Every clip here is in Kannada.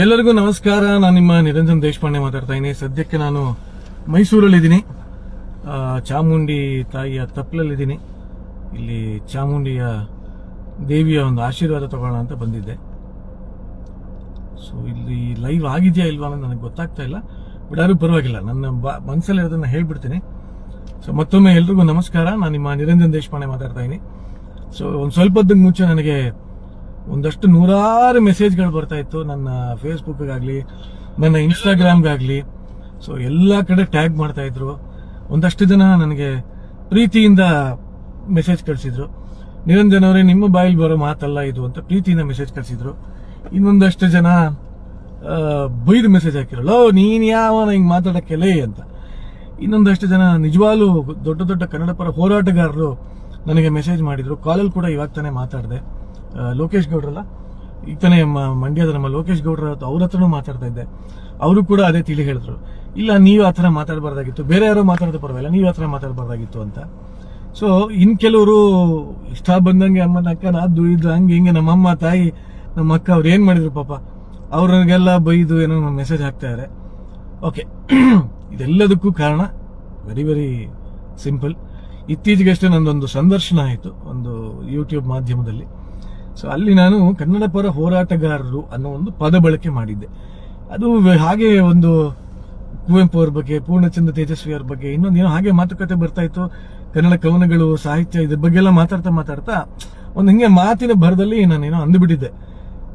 ಎಲ್ಲರಿಗೂ ನಮಸ್ಕಾರ. ನಾನು ನಿಮ್ಮ ನಿರಂಜನ್ ದೇಶಪಾಂಡೆ ಮಾತಾಡ್ತಾ ಇದ್ದೀನಿ. ಸದ್ಯಕ್ಕೆ ನಾನು ಮೈಸೂರಲ್ಲಿದ್ದೀನಿ. ಚಾಮುಂಡಿ ತಾಯಿಯ ತಪ್ಪಲಲ್ಲಿದ್ದೀನಿ ಇಲ್ಲಿ ಚಾಮುಂಡಿಯ ದೇವಿಯ ಒಂದು ಆಶೀರ್ವಾದ ತಗೊಳ್ಳೋಣ ಅಂತ ಬಂದಿದ್ದೆ. ಸೊ ಇಲ್ಲಿ ಲೈವ್ ಆಗಿದೆಯಾ ಇಲ್ವಾ ಅನ್ನೋದು ನನಗೆ ಗೊತ್ತಾಗ್ತಾ ಇಲ್ಲ. ಬಟ್ ಯಾರು ಪರವಾಗಿಲ್ಲ. ನನ್ನ ಬಾ ಮನಸ್ಸಲ್ಲಿ ಇರೋದನ್ನ ಹೇಳ್ಬಿಡ್ತೀನಿ. ಸೊ ಮತ್ತೊಮ್ಮೆ ಎಲ್ರಿಗೂ ನಮಸ್ಕಾರ. ನಾನು ನಿಮ್ಮ ನಿರಂಜನ್ ದೇಶಪಾಂಡೆ ಮಾತಾಡ್ತಾ ಇದ್ದೀನಿ. ಸೊ ಒಂದು ಸ್ವಲ್ಪ ಮುಂಚೆ ನನಗೆ ಒಂದಷ್ಟು ನೂರಾರು ಮೆಸೇಜ್ಗಳು ಬರ್ತಾ ಇತ್ತು. ನನ್ನ ಫೇಸ್ಬುಕ್ಗಾಗಲಿ ನನ್ನ ಇನ್ಸ್ಟಾಗ್ರಾಮ್ಗಾಗಲಿ ಸೊ ಎಲ್ಲ ಕಡೆ ಟ್ಯಾಗ್ ಮಾಡ್ತಾ ಇದ್ರು. ಒಂದಷ್ಟು ಜನ ನನಗೆ ಪ್ರೀತಿಯಿಂದ ಮೆಸೇಜ್ ಕಳಿಸಿದ್ರು. ನಿರಂಜನ್ ಅವರೇ ನಿಮ್ಮ ಬಾಯಲ್ಲಿ ಬರೋ ಮಾತಲ್ಲ ಇದು ಅಂತ ಪ್ರೀತಿಯಿಂದ ಮೆಸೇಜ್ ಕಳಿಸಿದ್ರು. ಇನ್ನೊಂದಷ್ಟು ಜನ ಬೈದು ಮೆಸೇಜ್ ಹಾಕಿರಲ್ಲ "ಲೋ, ಯಾವ ಹಿಂಗೆ ಮಾತಾಡಕ್ಕೆಲೇ ಅಂತ. ಇನ್ನೊಂದಷ್ಟು ಜನ ನಿಜವಾಗ್ಲೂ ದೊಡ್ಡ ದೊಡ್ಡ ಕನ್ನಡ ಪರ ಹೋರಾಟಗಾರರು ನನಗೆ ಮೆಸೇಜ್ ಮಾಡಿದ್ರು. ಕಾಲಲ್ಲಿ ಕೂಡ ಇವಾಗ ತಾನೇ ಮಾತಾಡಿದೆ. ಲೋಕೇಶ್ ಗೌಡ್ರಲ್ಲ? ಈಗ ಮಂಡ್ಯದ ನಮ್ಮ ಲೋಕೇಶ್ ಗೌಡ್ರ ಅವ್ರ ಹತ್ರನೂ ಮಾತಾಡ್ತಾ ಇದ್ದೆ. ಅವರು ಕೂಡ ಅದೇ ತಿಳಿ ಹೇಳಿದ್ರು. ಇಲ್ಲ, ನೀವು ಆ ಥರ ಮಾತಾಡಬಾರ್ದಾಗಿತ್ತು. ಬೇರೆ ಯಾರೋ ಮಾತಾಡೋದು ಪರವಾಗಿಲ್ಲ, ನೀವು ಆ ಥರ ಮಾತಾಡಬಾರ್ದಾಗಿತ್ತು ಅಂತ. ಸೊ ಇನ್ ಕೆಲವರು ಇಷ್ಟ ಬಂದಂಗೆ ಅಮ್ಮನ ಅಕ್ಕನ ಅದು ಇದು, ಹಂಗೆ ಹಿಂಗೆ ನಮ್ಮಮ್ಮ, ತಾಯಿ ನಮ್ಮ ಅಕ್ಕ ಅವ್ರು ಏನು ಮಾಡಿದ್ರು ಪಾಪ ಅವ್ರಿಗೆಲ್ಲ ಬೈದು ಏನೋ ಮೆಸೇಜ್ ಹಾಕ್ತಾರೆ ಓಕೆ ಇದೆಲ್ಲದಕ್ಕೂ ಕಾರಣ ವೆರಿ ವೆರಿ ಸಿಂಪಲ್ ಇತ್ತೀಚೆಗಷ್ಟೇ ನಂದೊಂದು ಸಂದರ್ಶನ ಆಯಿತು, ಒಂದು ಯೂಟ್ಯೂಬ್ ಮಾಧ್ಯಮದಲ್ಲಿ. ಸೊ ಅಲ್ಲಿ ನಾನು ಕನ್ನಡ ಪರ ಹೋರಾಟಗಾರರು ಅನ್ನೋ ಒಂದು ಪದ ಬಳಕೆ ಮಾಡಿದ್ದೆ. ಅದು ಹಾಗೆ ಒಂದು ಕುವೆಂಪು ಅವ್ರ ಬಗ್ಗೆ ಪೂರ್ಣಚಂದ್ರ ತೇಜಸ್ವಿ ಅವ್ರ ಬಗ್ಗೆ, ಇನ್ನೊಂದು ಏನೋ ಹಾಗೆ ಮಾತುಕತೆ ಬರ್ತಾ ಇತ್ತು. ಕನ್ನಡ ಕವನಗಳು, ಸಾಹಿತ್ಯ ಇದ್ರ ಬಗ್ಗೆ ಎಲ್ಲ ಮಾತಾಡ್ತಾ ಮಾತಾಡ್ತಾ ಒಂದು ಹಿಂಗೆ ಮಾತಿನ ಭರದಲ್ಲಿ ನಾನೇನೋ ಅಂದುಬಿಟ್ಟಿದ್ದೆ.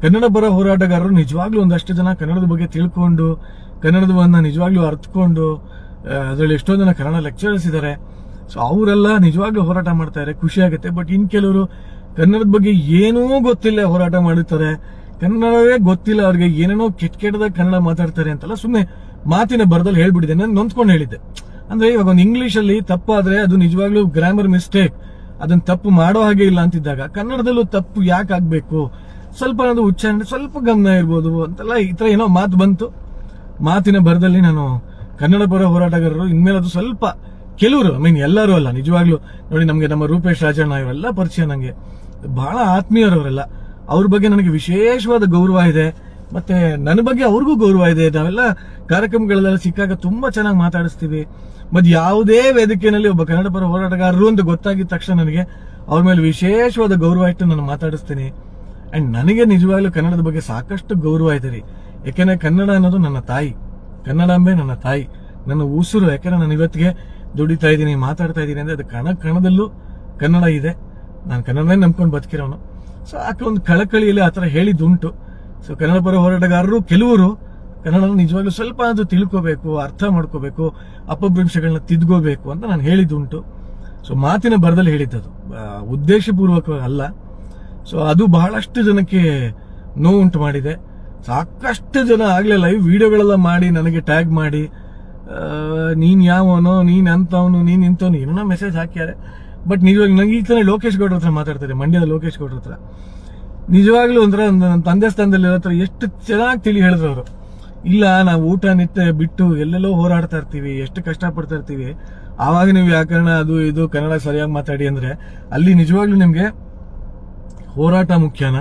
ಕನ್ನಡ ಪರ ಹೋರಾಟಗಾರರು ನಿಜವಾಗ್ಲೂ ಒಂದಷ್ಟು ಜನ ಕನ್ನಡದ ಬಗ್ಗೆ ತಿಳ್ಕೊಂಡು ಕನ್ನಡದವನ್ನ ನಿಜವಾಗ್ಲೂ ಅರ್ಥಕೊಂಡು ಅದರಲ್ಲಿ ಎಷ್ಟೋ ಜನ ಕನ್ನಡ ಲೆಕ್ಚರರ್ಸ್ ಇದ್ದಾರೆ ಸೊ ಅವರೆಲ್ಲ ನಿಜವಾಗ್ಲೂ ಹೋರಾಟ ಮಾಡ್ತಾ ಇದ್ದಾರೆ ಖುಷಿ ಆಗುತ್ತೆ. ಬಟ್ ಇನ್ ಕೆಲವರು ಕನ್ನಡದ ಬಗ್ಗೆ ಏನೂ ಗೊತ್ತಿಲ್ಲ ಹೋರಾಟ ಮಾಡುತ್ತಾರೆ ಕನ್ನಡವೇ ಗೊತ್ತಿಲ್ಲ, ಅವ್ರಿಗೆ ಏನೇನೋ ಕೆಟ್ಟ ಕೆಟ್ಟದಾಗ ಕನ್ನಡ ಮಾತಾಡ್ತಾರೆ ಅಂತೆಲ್ಲ ಸುಮ್ಮನೆ ಮಾತಿನ ಬರದಲ್ಲಿ ಹೇಳ್ಬಿಟ್ಟಿದೆ ನಾನು ನೊಂದ್ಕೊಂಡು ಹೇಳಿದ್ದೆ. ಅಂದ್ರೆ ಇವಾಗ ಒಂದು ಇಂಗ್ಲಿಷ್ ಅಲ್ಲಿ ತಪ್ಪಾದ್ರೆ ಅದು ನಿಜವಾಗ್ಲೂ ಗ್ರಾಮರ್ ಮಿಸ್ಟೇಕ್ ಅದನ್ನ ತಪ್ಪು ಮಾಡೋ ಹಾಗೆ ಇಲ್ಲ ಅಂತಿದ್ದಾಗ ಕನ್ನಡದಲ್ಲೂ ತಪ್ಪು ಯಾಕೆ ಆಗ್ಬೇಕು? ಸ್ವಲ್ಪ ಅದು ಉಚ್ಚಾರಣೆ, ಸ್ವಲ್ಪ ಗಮನ ಇರ್ಬೋದು ಅಂತೆಲ್ಲ ಈ ತರ ಏನೋ ಮಾತು ಬಂತು. ಮಾತಿನ ಬರದಲ್ಲಿ ನಾನು ಕನ್ನಡ ಪರ ಹೋರಾಟಗಾರರು ಇನ್ಮೇಲೆ ಅದು ಸ್ವಲ್ಪ ಕೆಲವರು ಐ ಮೀನ್ ಎಲ್ಲರೂ ಅಲ್ಲ, ನಿಜವಾಗ್ಲೂ, ನೋಡಿ, ನಮಗೆ ನಮ್ಮ ರೂಪೇಶ್ ರಾಜಣ್ಣ ಇವರೆಲ್ಲ ಪರಿಚಯ ನನಗೆ ಬಹಳ ಆತ್ಮೀಯರವರೆಲ್ಲ. ಅವ್ರ ಬಗ್ಗೆ ನನಗೆ ವಿಶೇಷವಾದ ಗೌರವ ಇದೆ. ಮತ್ತೆ ನನ್ನ ಬಗ್ಗೆ ಅವ್ರಿಗೂ ಗೌರವ ಇದೆ. ನಾವೆಲ್ಲ ಕಾರ್ಯಕ್ರಮಗಳೆಲ್ಲ ಸಿಕ್ಕಾಗ ತುಂಬಾ ಚೆನ್ನಾಗಿ ಮಾತಾಡಿಸ್ತೀವಿ. ಮತ್ತೆ ಯಾವುದೇ ವೇದಿಕೆಯಲ್ಲಿ ಒಬ್ಬ ಕನ್ನಡ ಪರ ಹೋರಾಟಗಾರರು ಅಂತ ಗೊತ್ತಾಗಿದ ತಕ್ಷಣ ನನಗೆ ಅವ್ರ ಮೇಲೆ ವಿಶೇಷವಾದ ಗೌರವ ಇಟ್ಟು ನಾನು ಮಾತಾಡಿಸ್ತೀನಿ. ಅಂಡ್ ನನಗೆ ನಿಜವಾಗ್ಲೂ ಕನ್ನಡದ ಬಗ್ಗೆ ಸಾಕಷ್ಟು ಗೌರವ ಇದೆ ರೀ. ಯಾಕೆಂದ್ರೆ ಕನ್ನಡ ಅನ್ನೋದು ನನ್ನ ತಾಯಿ. ಕನ್ನಡಾಂಬೆ ನನ್ನ ತಾಯಿ. ನನ್ನ ಉಸಿರು, ಯಾಕೆಂದ್ರೆ ನಾನು ಇವತ್ತಿಗೆ ದುಡಿತಾ ಇದ್ದೀನಿ, ಮಾತಾಡ್ತಾ ಇದ್ದೀನಿ ಅಂದರೆ ಅದು ಕಣ ಕಣದಲ್ಲೂ ಕನ್ನಡ ಇದೆ. ನಾನು ಕನ್ನಡನೇ ನಂಬ್ಕೊಂಡು ಬದುಕಿರೋನು. ಸೊ ಆಕೆ ಒಂದು ಕಳಕಳಿಯಲ್ಲಿ ಆ ಥರ ಹೇಳಿದ್ದುಂಟು. ಸೊ ಕನ್ನಡ ಪರ ಹೋರಾಟಗಾರರು ಕೆಲವರು ಕನ್ನಡ ನಿಜವಾಗ್ಲೂ ಸ್ವಲ್ಪ ಅದು ತಿಳ್ಕೋಬೇಕು, ಅರ್ಥ ಮಾಡ್ಕೋಬೇಕು, ಅಪಭ್ರಂಶಗಳನ್ನ ತಿದ್ಕೋಬೇಕು ಅಂತ ನಾನು ಹೇಳಿದ್ದುಂಟು. ಸೊ ಮಾತಿನ ಬರದಲ್ಲಿ ಹೇಳಿದ್ದದು. ಉದ್ದೇಶಪೂರ್ವಕವಾಗಿ ಅಲ್ಲ. ಸೊ ಅದು ಬಹಳಷ್ಟು ಜನಕ್ಕೆ ನೋವುಂಟು ಮಾಡಿದೆ. ಸಾಕಷ್ಟು ಜನ ಆಗ್ಲೇ ಲೈವ್ ವಿಡಿಯೋಗಳೆಲ್ಲ ಮಾಡಿ ನನಗೆ ಟ್ಯಾಗ್ ಮಾಡಿ ನೀನ್ ಯಾವನು, ನೀನ್ ಅಂತವನು ನೀನ್ ಇಂಥವನು, ಏನೋ ಮೆಸೇಜ್ ಹಾಕ್ಯಾರೆ. ಬಟ್ ನಿಜವಾಗಿ ನಂಗೆ ಈ ತರ ಲೋಕೇಶ್ ಗೌಡ್ರ ಹತ್ರ ಮಾತಾಡ್ತಾರೆ, ಮಂಡ್ಯದ ಲೋಕೇಶ್ ಗೌಡ್ರ ಹತ್ರ. ನಿಜವಾಗ್ಲೂ ಅಂದ್ರೆ ನನ್ನ ತಂದೆ ಸ್ಥಾನದಲ್ಲಿ ಹತ್ರ ಎಷ್ಟು ಚೆನ್ನಾಗಿ ತಿಳಿ ಹೇಳಿದ್ರು ಅವರು. ಇಲ್ಲ, ನಾವು ಊಟ, ನಿತ್ಯ ಬಿಟ್ಟು ಎಲ್ಲೆಲ್ಲೋ ಹೋರಾಡ್ತಾ ಇರ್ತೀವಿ, ಎಷ್ಟು ಕಷ್ಟಪಡ್ತಾ ಇರ್ತೀವಿ. ಆವಾಗ ನೀವು ವ್ಯಾಕರಣ, ಅದು ಇದು, ಕನ್ನಡ ಸರಿಯಾಗಿ ಮಾತಾಡಿ ಅಂದ್ರೆ ಅಲ್ಲಿ ನಿಜವಾಗ್ಲೂ ನಿಮ್ಗೆ ಹೋರಾಟ ಮುಖ್ಯನ.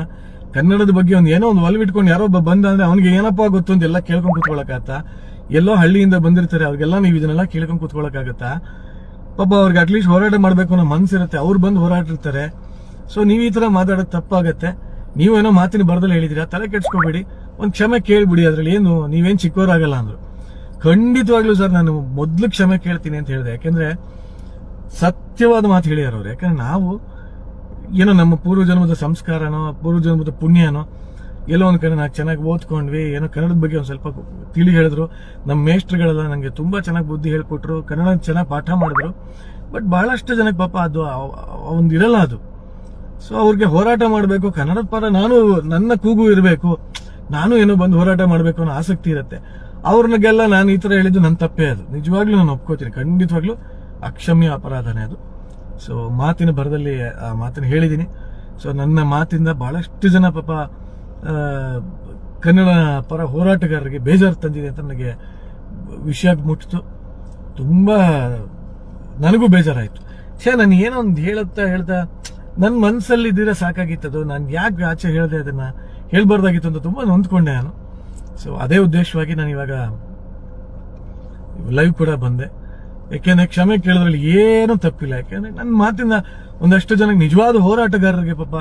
ಕನ್ನಡದ ಬಗ್ಗೆ ಒಂದು ಏನೋ ಒಂದು ಒಲವಿಟ್ಕೊಂಡು ಯಾರೋ ಒಬ್ಬ ಬಂದ ಅಂದ್ರೆ ಅವನಿಗೆ ಏನಪ್ಪಾ ಗೊತ್ತು ಅಂತ ಎಲ್ಲ ಕೇಳ್ಕೊಂಡು ಕೂತ್ಕೊಳಕಾಗತ್ತ ಎಲ್ಲೋ ಹಳ್ಳಿಯಿಂದ ಬಂದಿರ್ತಾರೆ, ಅವ್ರಿಗೆಲ್ಲ ನೀವು ಇದನ್ನೆಲ್ಲ ಕೇಳ್ಕೊಂಡು ಕೂತ್ಕೊಳ್ಳೋಕ್ಕಾಗತ್ತಾ ಪಾಪ ಅವ್ರಿಗೆ ಅಟ್ಲೀಸ್ಟ್ ಹೋರಾಟ ಮಾಡಬೇಕು ಅನ್ನೋ ಮನಸ್ಸಿರುತ್ತೆ ಅವ್ರು ಬಂದು ಹೋರಾಟಿರ್ತಾರೆ ಸೊ ನೀವು ಈ ಥರ ಮಾತಾಡೋದು ತಪ್ಪಾಗತ್ತೆ. ನೀವೇನೋ ಮಾತಿನ ಬರದಲ್ಲಿ ಹೇಳಿದಿರಾ, ತಲೆ ಕೆಡ್ಸ್ಕೊಬೇಡಿ. ಒಂದು ಕ್ಷಮೆ ಕೇಳ್ಬಿಡಿ ಅದರಲ್ಲಿ ಏನು, ನೀವೇನು ಚಿಕ್ಕವರಾಗಲ್ಲ ಅಂದರು. ಖಂಡಿತವಾಗ್ಲೂ ಸರ್, ನಾನು ಮೊದ್ಲು ಕ್ಷಮೆ ಕೇಳ್ತೀನಿ ಅಂತ ಹೇಳಿದೆ. ಯಾಕೆಂದರೆ, ಸತ್ಯವಾದ ಮಾತು ಹೇಳಿದಾರ ಅವ್ರು ಯಾಕಂದ್ರೆ ನಾವು, ಏನೋ ನಮ್ಮ ಪೂರ್ವ ಜನ್ಮದ ಸಂಸ್ಕಾರನೋ ಪೂರ್ವ ಜನ್ಮದ ಪುಣ್ಯನೋ ಎಲ್ಲೋ ಒಂದು ಕಡೆ ನಾವು ಚೆನ್ನಾಗಿ ಓದ್ಕೊಂಡ್ವಿ, ಏನೋ ಕನ್ನಡದ ಬಗ್ಗೆ ಒಂದು ಸ್ವಲ್ಪ ತಿಳಿ ಹೇಳಿದ್ರು. ನಮ್ಮ ಮೇಷ್ಟ್ರುಗಳೆಲ್ಲ ನನಗೆ ತುಂಬಾ ಚೆನ್ನಾಗಿ ಬುದ್ಧಿ ಹೇಳ್ಕೊಟ್ರು ಕನ್ನಡ ಚೆನ್ನಾಗಿ ಪಾಠ ಮಾಡಿದ್ರು. ಬಟ್ ಬಹಳಷ್ಟು ಜನಕ್ಕೆ ಪಾಪ ಅದು ಒಂದಿರಲ್ಲ ಇರಲ್ಲ ಅದು. ಸೊ ಅವ್ರಿಗೆ ಹೋರಾಟ ಮಾಡಬೇಕು, ಕನ್ನಡದ ಪರ ನಾನು, ನನ್ನ ಕೂಗು ಇರಬೇಕು, ನಾನು ಏನೋ ಬಂದು ಹೋರಾಟ ಮಾಡಬೇಕು ಅನ್ನೋ ಆಸಕ್ತಿ ಇರುತ್ತೆ. ಅವ್ರನ್ನೆಲ್ಲ ನಾನು ಈ ತರ ಹೇಳಿದ್ದು ನನ್ನ ತಪ್ಪೇ ಅದು. ನಿಜವಾಗ್ಲೂ ನಾನು ಒಪ್ಕೋತೀನಿ. ಖಂಡಿತವಾಗ್ಲೂ ಅಕ್ಷಮ್ಯ ಅಪರಾಧನೇ ಅದು. ಸೊ ಮಾತಿನ ಬರದಲ್ಲಿ ಆ ಮಾತನ್ನು ಹೇಳಿದ್ದೀನಿ ಸೊ ನನ್ನ ಮಾತಿಂದ ಬಹಳಷ್ಟು ಜನ ಪಾಪ ಕನ್ನಡ ಪರ ಹೋರಾಟಗಾರರಿಗೆ ಬೇಜಾರು ತಂದಿದೆ ಅಂತ ನನಗೆ ವಿಷಯ ಮುಟ್ಟಿತು. ತುಂಬ ನನಗೂ ಬೇಜಾರಾಯಿತು. ಛೇ, ನಾನು ಏನೋ ಒಂದು ಹೇಳುತ್ತಾ ಹೇಳ್ತಾ ನನ್ನ ಮನಸ್ಸಲ್ಲಿದ್ದೀರ ಸಾಕಾಗಿತ್ತು ಅದು ನಾನು ಯಾಕೆ ಆಚೆ ಹೇಳಿದೆ ಅದನ್ನು ಹೇಳ್ಬಾರ್ದಾಗಿತ್ತು ಅಂತ ತುಂಬ ನೊಂದ್ಕೊಂಡೆ ನಾನು. ಸೊ ಅದೇ ಉದ್ದೇಶವಾಗಿ ನಾನು ಇವಾಗ ಲೈವ್ ಕೂಡ ಬಂದೆ. ಯಾಕೆಂದ್ರೆ ಕ್ಷಮೆ ಕೇಳೋದ್ರಲ್ಲಿ ಏನೂ ತಪ್ಪಿಲ್ಲ. ಯಾಕೆಂದ್ರೆ ನನ್ನ ಮಾತಿಂದ ಒಂದಷ್ಟು ಜನಕ್ಕೆ ನಿಜವಾದ ಹೋರಾಟಗಾರರಿಗೆ ಪಾಪ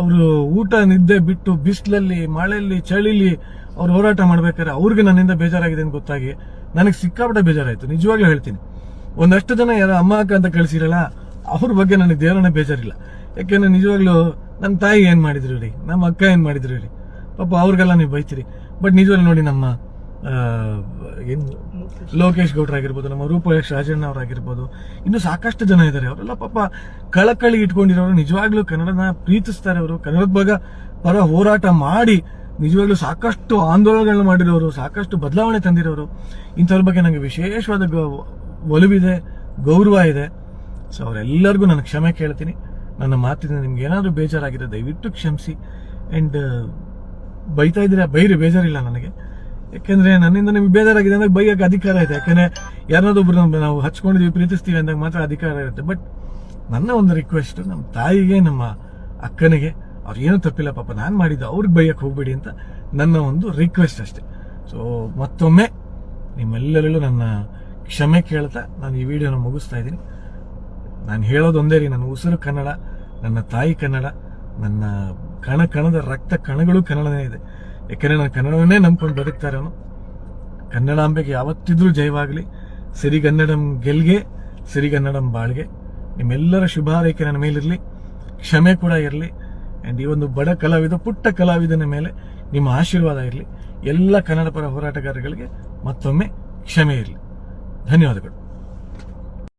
ಅವರು ಊಟ ನಿದ್ದೆ ಬಿಟ್ಟು ಬಿಸಿಲಲ್ಲಿ, ಮಳೆಯಲ್ಲಿ, ಚಳಿಲಿ ಅವ್ರು ಹೋರಾಟ ಮಾಡ್ಬೇಕಾದ್ರೆ ಅವ್ರಿಗೆ ನನ್ನಿಂದ ಬೇಜಾರಾಗಿದೆ ಅಂತ ಗೊತ್ತಾಗಿ ನನಗೆ ಸಿಕ್ಕಾಪಟ್ಟೆ ಬೇಜಾರಾಯ್ತು. ನಿಜವಾಗ್ಲೂ ಹೇಳ್ತೀನಿ. ಒಂದಷ್ಟು ಜನ ಯಾರೋ ಅಮ್ಮ, ಅಕ್ಕ ಅಂತ ಕಳಿಸಿರಲ್ಲ, ಅವ್ರ ಬಗ್ಗೆ ನನಗೆ ದೇವರನ್ನ ಬೇಜಾರಿಲ್ಲ. ಯಾಕೆಂದ್ರೆ ನಿಜವಾಗ್ಲೂ ನನ್ನ ತಾಯಿ ಏನ್ ಮಾಡಿದ್ರು ರೀ ನಮ್ಮ ಅಕ್ಕ ಏನ್ ಮಾಡಿದ್ರು ರೀ ಪಾಪ ಅವ್ರಿಗೆಲ್ಲ ನೀವು ಬೈತೀರಿ. ಬಟ್ ನಿಜವಾಗ್ಲೂ ನೋಡಿ ನಮ್ಮ ಏನು ಏನ್ ಲೋಕೇಶ್ ಗೌಡ್ರ ಆಗಿರ್ಬೋದು, ನಮ್ಮ ರೂಪೇಶ್ ರಾಜಣ್ಣ ಅವರಾಗಿರ್ಬೋದು ಇನ್ನು ಸಾಕಷ್ಟು ಜನ ಇದ್ದಾರೆ ಅವರೆಲ್ಲ ಪಾಪ ಕಳಕಳಿ ಇಟ್ಕೊಂಡಿರೋರು. ನಿಜವಾಗ್ಲೂ ಕನ್ನಡನ ಪ್ರೀತಿಸ್ತಾರೆ ಅವರು. ಕನ್ನಡದ ಬಗ್ಗೆ ಪರ ಹೋರಾಟ ಮಾಡಿ ನಿಜವಾಗ್ಲೂ ಸಾಕಷ್ಟು ಆಂದೋಲನಗಳನ್ನ ಮಾಡಿರೋರು, ಸಾಕಷ್ಟು ಬದಲಾವಣೆ ತಂದಿರೋರು. ಇಂಥವ್ರ ಬಗ್ಗೆ ನನಗೆ ವಿಶೇಷವಾದ ಒಲವಿದೆ, ಗೌರವ ಇದೆ. ಸೊ ಅವರೆಲ್ಲರಿಗೂ ನಾನು ಕ್ಷಮೆ ಕೇಳ್ತೀನಿ. ನನ್ನ ಮಾತಿನ ನಿಮ್ಗೆ ಏನಾದರೂ ಬೇಜಾರಾಗಿದೆ ದಯವಿಟ್ಟು ಕ್ಷಮಿಸಿ. ಅಂಡ್ ಬೈತಾ ಇದ್ದೀರಾ? ಬೈರಿ, ಬೇಜಾರಿಲ್ಲ ನನಗೆ. ಯಾಕೆಂದ್ರೆ ನನ್ನಿಂದ ನಿಮ್ಗೆ ಬೇಜಾರಾಗಿದೆ ಅಂದ್ರೆ ಬೈಯಕ್ಕೆ ಅಧಿಕಾರ ಇದೆ. ಯಾಕಂದ್ರೆ ಯಾರನ್ನೊಬ್ಬರು ನಾವು ಹಚ್ಕೊಂಡಿದೀವಿ, ಪ್ರೀತಿಸ್ತೀವಿ ಅಂದಾಗ ಮಾತ್ರ ಅಧಿಕಾರ ಇರುತ್ತೆ. ಬಟ್ ನನ್ನ ಒಂದು ರಿಕ್ವೆಸ್ಟ್ ನಮ್ಮ ತಾಯಿಗೆ, ನಮ್ಮ ಅಕ್ಕನಿಗೆ, ಅವ್ರು ಏನೂ ತಪ್ಪಿಲ್ಲ ಪಾಪ, ನಾನು ಮಾಡಿದ್ದು ಅವ್ರಿಗೆ ಬೈಯಕ್ಕೆ ಹೋಗ್ಬೇಡಿ ಅಂತ ನನ್ನ ಒಂದು ರಿಕ್ವೆಸ್ಟ್ ಅಷ್ಟೇ. ಸೊ ಮತ್ತೊಮ್ಮೆ ನಿಮ್ಮೆಲ್ಲರಲ್ಲೂ ನನ್ನ ಕ್ಷಮೆ ಕೇಳ್ತಾ ನಾನು ಈ ವಿಡಿಯೋನ ಮುಗಿಸ್ತಾ ಇದ್ದೀನಿ. ನಾನು ಹೇಳೋದು ಒಂದೇ ರೀ, ನನ್ನ ಉಸಿರು ಕನ್ನಡ, ನನ್ನ ತಾಯಿ ಕನ್ನಡ, ನನ್ನ ಕಣ, ಕಣದ ರಕ್ತ ಕಣಗಳು ಕನ್ನಡನೇ ಇದೆ. ಯಾಕಂದ್ರೆ ನಾನು ಕನ್ನಡವನ್ನೇ ನಂಬ್ಕೊಂಡು ಬದುಕ್ತಾ ಇರೋನು. ಕನ್ನಡಾಂಬೆಗೆ ಯಾವತ್ತಿದ್ರೂ ಜಯವಾಗಲಿ. ಸಿರಿಗನ್ನಡಂ ಗೆಲ್ಗೆ ಸಿರಿಗನ್ನಡಂ ಬಾಳ್ಗೆ. ನಿಮ್ಮೆಲ್ಲರ ಶುಭ ಹಾರೈಕೆ ನನ್ನ ಮೇಲಿರಲಿ. ಕ್ಷಮೆ ಕೂಡ ಇರಲಿ. ಆ್ಯಂಡ್ ಈ ಒಂದು ಬಡ ಕಲಾವಿದ, ಪುಟ್ಟ ಕಲಾವಿದನ ಮೇಲೆ ನಿಮ್ಮ ಆಶೀರ್ವಾದ ಇರಲಿ. ಎಲ್ಲ ಕನ್ನಡ ಪರ ಹೋರಾಟಗಾರಗಳಿಗೆ ಮತ್ತೊಮ್ಮೆ ಕ್ಷಮೆ ಇರಲಿ. ಧನ್ಯವಾದಗಳು.